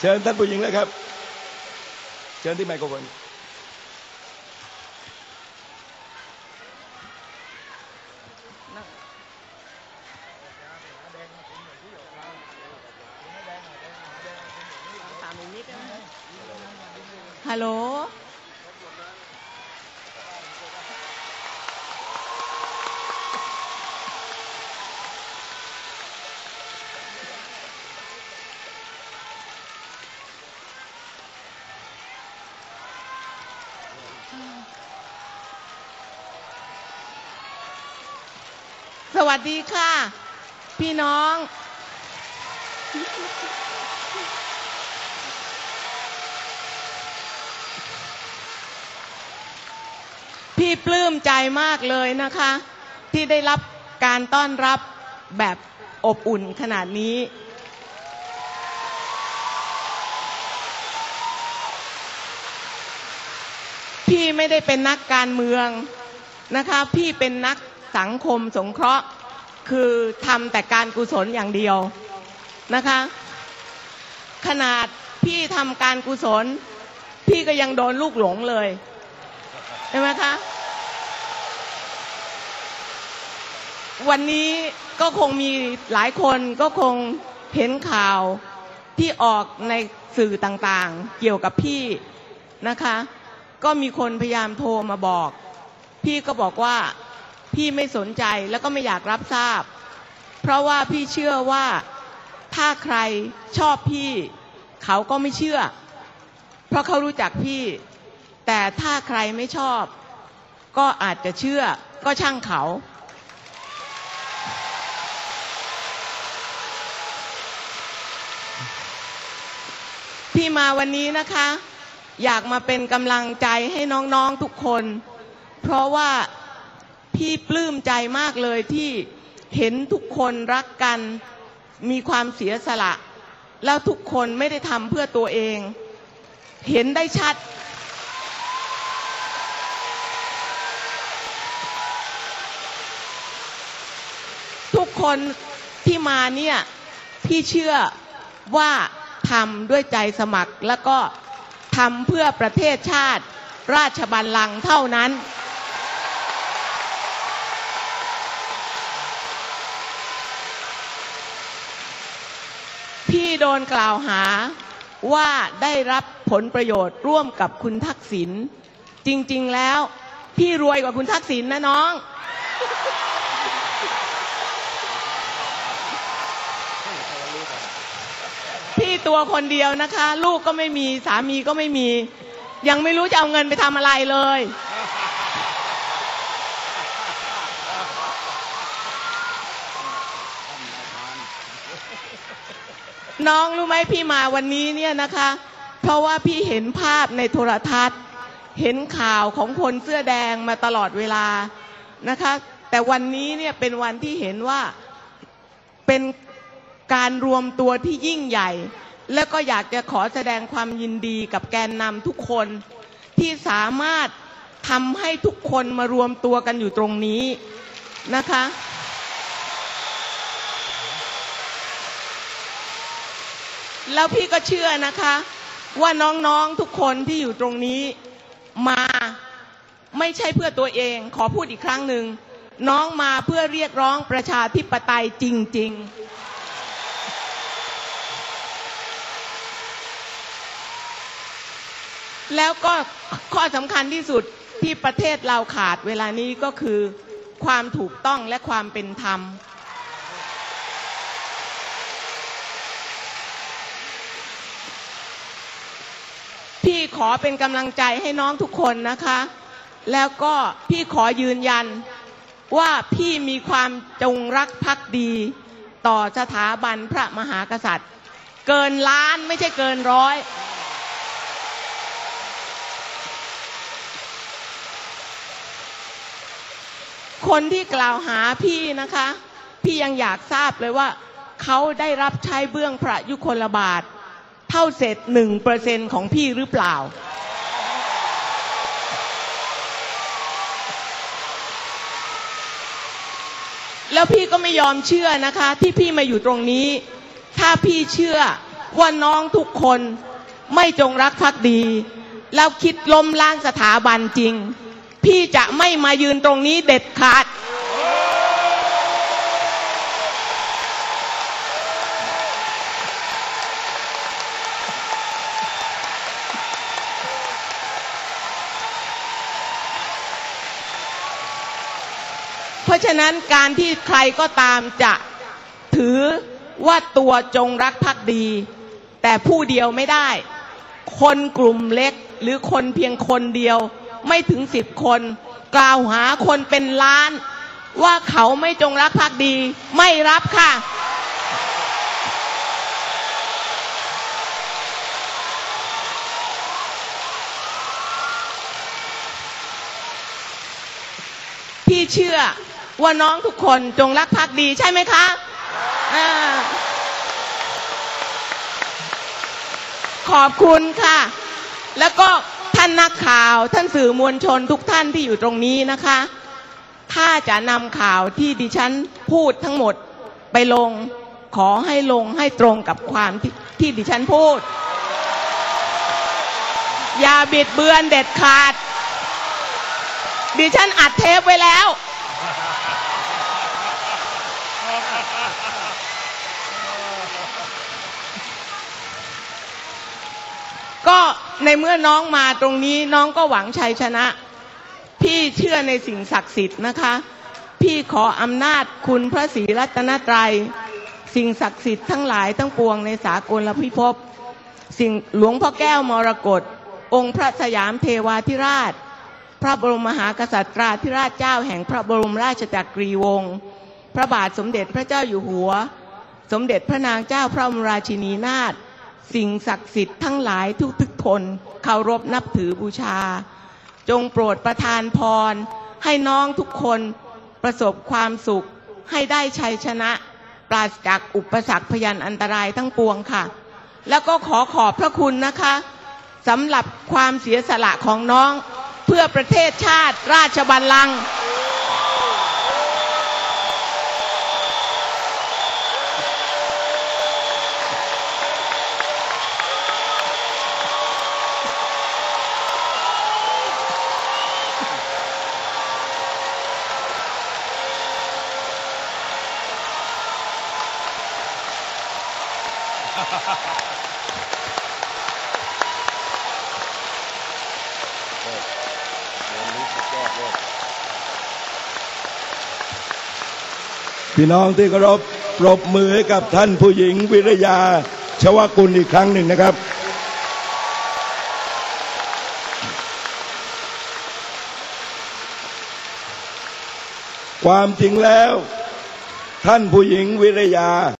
เชิญท่านผู้หญิงเลยครับ เชิญที่ไมโครโฟนฮัลโหล สวัสดีค่ะ พี่น้อง พี่ปลื้มใจมากเลยนะคะ ที่ได้รับการต้อนรับแบบอบอุ่นขนาดนี้ พี่ไม่ได้เป็นนักการเมืองนะคะ พี่เป็นนัก สังคมสงเคราะห์ คือทำแต่การกุศลอย่างเดียวนะคะ ขนาดพี่ทำการกุศล พี่ก็ยังโดนลูกหลงเลยใช่ไหมคะวันนี้ก็คงมีหลายคนก็คงเห็นข่าวที่ออกในสื่อต่างๆ เกี่ยวกับพี่นะคะ ก็มีคนพยายามโทรมาบอก พี่ก็บอกว่า พี่ไม่สนใจแล้วก็ไม่อยากรับทราบ เพราะว่าพี่เชื่อว่าถ้าใครชอบพี่ เขาก็ไม่เชื่อ เพราะเขารู้จักพี่ แต่ถ้าใครไม่ชอบ ก็อาจจะเชื่อก็ช่างเขา พี่มาวันนี้นะคะ อยากมาเป็นกำลังใจให้น้องๆทุกคน เพราะว่า พี่ปลื้มใจมากเลยที่เห็นทุกคนรักกันมีความเสียสละ แล้วทุกคนไม่ได้ทำเพื่อตัวเอง เห็นได้ชัด ทุกคนที่มาเนี่ยพี่เชื่อว่าทำด้วยใจสมัครแล้วก็ทำเพื่อประเทศชาติ ราชบัลลังก์เท่านั้น พี่ โดนกล่าวหาว่าได้รับผลประโยชน์ร่วมกับคุณทักษิณจริง ๆ แล้ว พี่รวยกว่าคุณทักษิณนะน้อง พี่ตัวคนเดียวนะคะ ลูกก็ไม่มีสามีก็ไม่มี ยังไม่รู้จะเอาเงินไปทำอะไรเลย น้องรู้ไหมพี่มาวันนี้เนี่ยนะคะ เพราะว่าพี่เห็นภาพในโทรทัศน์ เห็นข่าวของคนเสื้อแดงมาตลอดเวลานะคะ แต่วันนี้เนี่ยเป็นวันที่เห็นว่าเป็นการรวมตัวที่ยิ่งใหญ่ แล้วก็อยากจะขอแสดงความยินดีกับแกนนำทุกคนที่สามารถทำให้ทุกคนมารวมตัวกันอยู่ตรงนี้นะคะ แล้วพี่ก็เชื่อนะคะ ว่าน้องๆทุกคนที่อยู่ตรงนี้มาไม่ใช่เพื่อตัวเอง ขอพูดอีกครั้งหนึ่งน้องมาเพื่อเรียกร้องประชาธิปไตยจริง ๆแล้วก็ข้อสำคัญที่สุดที่ประเทศเราขาดเวลานี้ก็คือ ความถูกต้องและความเป็นธรรม พี่ขอเป็นกำลังใจให้น้องทุกคนนะคะ แล้วก็พี่ขอยืนยันว่าพี่มีความจงรักภักดีต่อสถาบันพระมหากษัตริย์ เกินล้านไม่ใช่เกินร้อย คนที่กล่าวหาพี่นะคะ พี่ยังอยากทราบเลยว่า เขาได้รับใช้เบื้องพระยุคลบาท เท่าเศษหนึ่งเปอร์เซ็นของพี่หรือเปล่า แล้วพี่ก็ไม่ยอมเชื่อนะคะ ที่พี่มาอยู่ตรงนี้ ถ้าพี่เชื่อว่าน้องทุกคนไม่จงรักภักดี แล้วคิดล้มล้างสถาบันจริง พี่จะไม่มายืนตรงนี้เด็ดขาด เพ ราะฉะนั้นการที่ใครก็ตามจะถือว่าตัวจงรักภักดี แต่ผู้เดียวไม่ได้ คนกลุ่มเล็กหรือคนเพียงคนเดียวไม่ถึงสิบคน กล่าวหาคนเป็นล้าน ว่าเขาไม่จงรักภักดี ไม่รับค่ะ พี่เชื่อ ว่าน้องทุกคนจงรักภักดีใช่ไหมคะอขอบคุณค่ะ แล้วก็ท่านนักข่าวท่านสื่อมวลชนทุกท่านที่อยู่ตรงนี้นะคะ ถ้าจะนำข่าวที่ดิฉันพูดทั้งหมดไปลง ขอให้ลงให้ตรงกับความที่ที่ดิฉันพูด อย่าบิดเบือนเด็ดขาด ดิฉันอัดเทปไว้แล้ว ก็ ในเมื่อน้องมาตรงนี้น้องก็หวังชัยชนะ พี่เชื่อในสิ่งศักดิ์สิทธิ์นะคะ พี่ขออำนาจคุณพระศรีรัตนตรัย สิ่งศักดิ์สิทธิ์ทั้งหลายทั้งปวงในสากลพิภพสิ่งหลวงพ่อแก้วมรกตองค์พระสยามเทวาธิราช พระบรมมหากษัตริย์ธิราชเจ้าแห่งพระบรมราชจักรีวงศ์พระบาทสมเด็จพระเจ้าอยู่หัว สมเด็จพระนางเจ้าพระบรมราชินีนาถสิ่งศักดิ์สิทธิ์ทั้งหลายทุกทุก คนเคารพนับถือบูชา จงโปรดประทานพร ให้น้องทุกคนประสบความสุข ให้ได้ชัยชนะ ปราศจากอุปสรรคพยันอันตรายทั้งปวงค่ะ แล้วก็ขอขอบพระคุณนะคะสำหรับความเสียสละของน้อง เพื่อประเทศชาติราชบัลลังก์ พี่น้องที่เคารพปรบมือให้กับท่านผู้หญิงวิรยาชวกุลอีกครั้งหนึ่งนะครับ ความจริงแล้ว ท่านผู้หญิงวิรยา